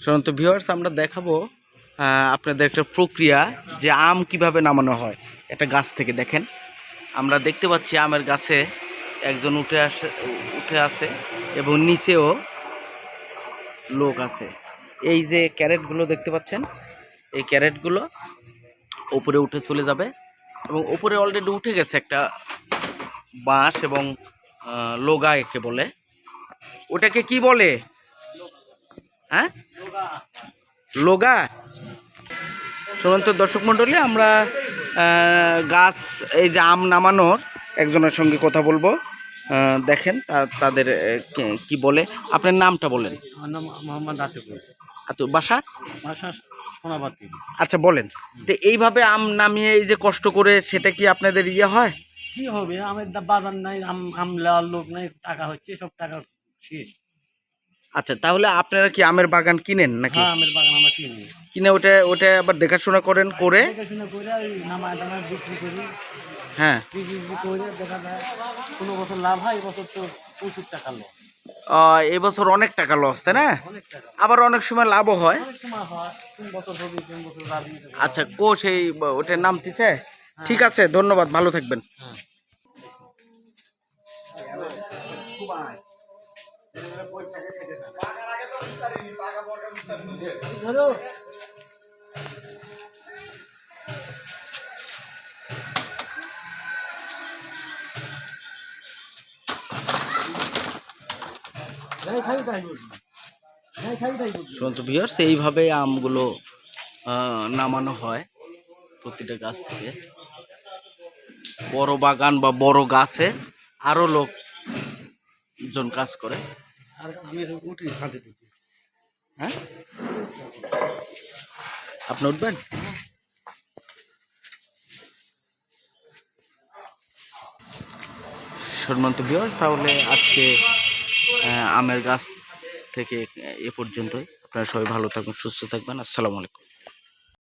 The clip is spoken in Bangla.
শুনুন তো ভিউয়ার্স আমরা দেখাবো আপনাদের একটা প্রক্রিয়া যে আম কীভাবে নামানো হয়। একটা গাছ থেকে দেখেন। আমরা দেখতে পাচ্ছি আমের গাছে একজন উঠে আসে, উঠে আছে এবং নিচেও লোক আছে। এই যে ক্যারেটগুলো দেখতে পাচ্ছেন, এই ক্যারেটগুলো ওপরে উঠে চলে যাবে এবং ওপরে অলরেডি উঠে গেছে একটা বাঁশ এবং লোগা একে বলে। ওটাকে কি বলে? হ্যাঁ? লোগা। শুনুন তো দর্শক মণ্ডলী আমরা গাছ এই যে আম নামানোর একজনের সঙ্গে কথা বলব। দেখেন তাদের কি বলে। আপনার নামটা বলেন। আমার নাম মোহাম্মদ আতিকুর আর বাসা? বাসা সোনাবাতি। আচ্ছা বলেন। তো এইভাবে আম নামিয়ে এই যে কষ্ট করে সেটা কি আপনাদের ইয়ে হয়? কি হবে? আমার বাজার নাই আম আম লেওয়ার লোক নাই টাকা হচ্ছে সব টাকা শেষ। আচ্ছা তাহলে আপনারা কি আমের বাগান কিনেন নাকি? হ্যাঁ আমের বাগান আমরা কিনি। কিনে ওটা ওটা আবার দেখাশোনা করেন করে? দেখাশোনা করে ওই নামায় টামায় বিক্রি করি। হ্যাঁ। বিক্রি বিক্রি করে দেখা যায় কোনো বছর লাভ হয় এবছর তো প্রচুর টাকা লস এবছর অনেক টাকা লস তাই না? আবার অনেক সময় লাভও হয়। হয়। আচ্ছা কো সেই ওটার নাম দিছে? ঠিক আছে ধন্যবাদ ভালো থাকবেন। ভিউয়ার্স এইভাবে আমগুলো নামানো হয় প্রতিটা গাছ থেকে। বড় বাগান বা বড় গাছে আরও লোকজন কাজ করে। আর আমি উঠি কাজে দিতে হ্যাঁ? আপনি উঠবেন? সম্মানিত ভিউয়ার্স তাহলে আজকে আমের গাছ থেকে এ পর্যন্তই। আপনারা সবাই ভালো থাকবেন সুস্থ থাকবেন। আসসালামু আলাইকুম।